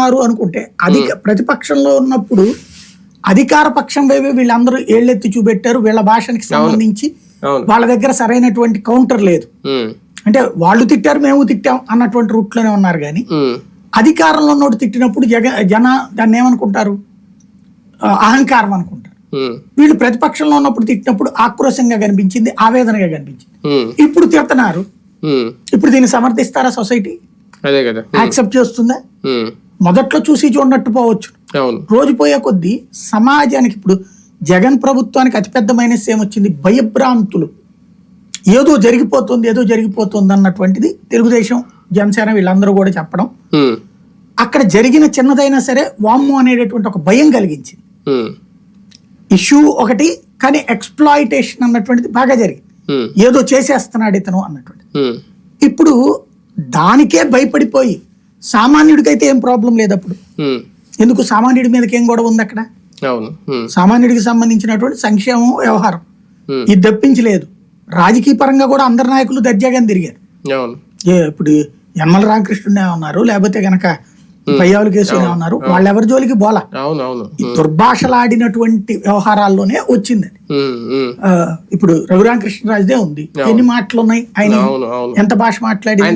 చేస్తున్నారు అనుకుంటే అధిక ప్రతిపక్షంలో ఉన్నప్పుడు అధికార పక్షం వైపు వీళ్ళందరూ ఏళ్ళెత్తి చూపెట్టారు. వీళ్ళ భాషకి సంబంధించి వాళ్ళ దగ్గర సరైనటువంటి కౌంటర్ లేదు. అంటే వాళ్ళు తిట్టారు మేము తిట్టాం అన్నటువంటి రూట్లోనే ఉన్నారు కానీ అధికారంలో ఉన్నోడు తిట్టినప్పుడు జగ జన దాన్ని ఏమనుకుంటారు? అహంకారం అనుకుంటారు. వీళ్ళు ప్రతిపక్షంలో ఉన్నప్పుడు తిట్టినప్పుడు ఆక్రోశంగా కనిపించింది ఆవేదనగా కనిపించింది. ఇప్పుడు తిడుతున్నారు. ఇప్పుడు దీన్ని సమర్థిస్తారా సొసైటీ? యాక్సెప్ట్ చేస్తుందా? మొదట్లో చూసి చూడనట్టు పోవచ్చు. రోజు పోయే కొద్దీ సమాజానికి ఇప్పుడు జగన్ ప్రభుత్వానికి అతిపెద్ద మైనస్ ఏమొచ్చింది? భయభ్రాంతులు. ఏదో జరిగిపోతుంది ఏదో జరిగిపోతుంది అన్నటువంటిది తెలుగుదేశం జనసేన వీళ్ళందరూ కూడా చెప్పడం. అక్కడ జరిగిన చిన్నదైనా సరే వామ్ము అనేటటువంటి ఒక భయం కలిగించింది. ఇష్యూ ఒకటి కానీ ఎక్స్ప్లాయిటేషన్ అన్నటువంటిది బాగా జరిగింది. ఏదో చేసేస్తున్నాడు ఇతను అన్నటువంటి. ఇప్పుడు దానికే భయపడిపోయి సామాన్యుడికైతే ఏం ప్రాబ్లం లేదు అప్పుడు. ఎందుకు సామాన్యుడి మీదకి ఏం గొడవ ఉంది అక్కడ? సామాన్యుడికి సంబంధించినటువంటి సంక్షేమం వ్యవహారం. ఇది తప్పించలేదు. రాజకీయ పరంగా కూడా అందరు నాయకులు దర్జాగా తిరిగారు. ఇప్పుడు యనమల రామకృష్ణుడే ఉన్నారు లేకపోతే గనక పయ్యావుల కేసునే ఉన్నారు వాళ్ళెవరి జోలికి బోలా? దుర్భాషలాడినటువంటి వ్యవహారాల్లోనే వచ్చింది అది. ఇప్పుడు రఘురామకృష్ణరాజుదే ఉంది. ఎన్ని మాటలు ఉన్నాయి ఆయన ఎంత భాష మాట్లాడి?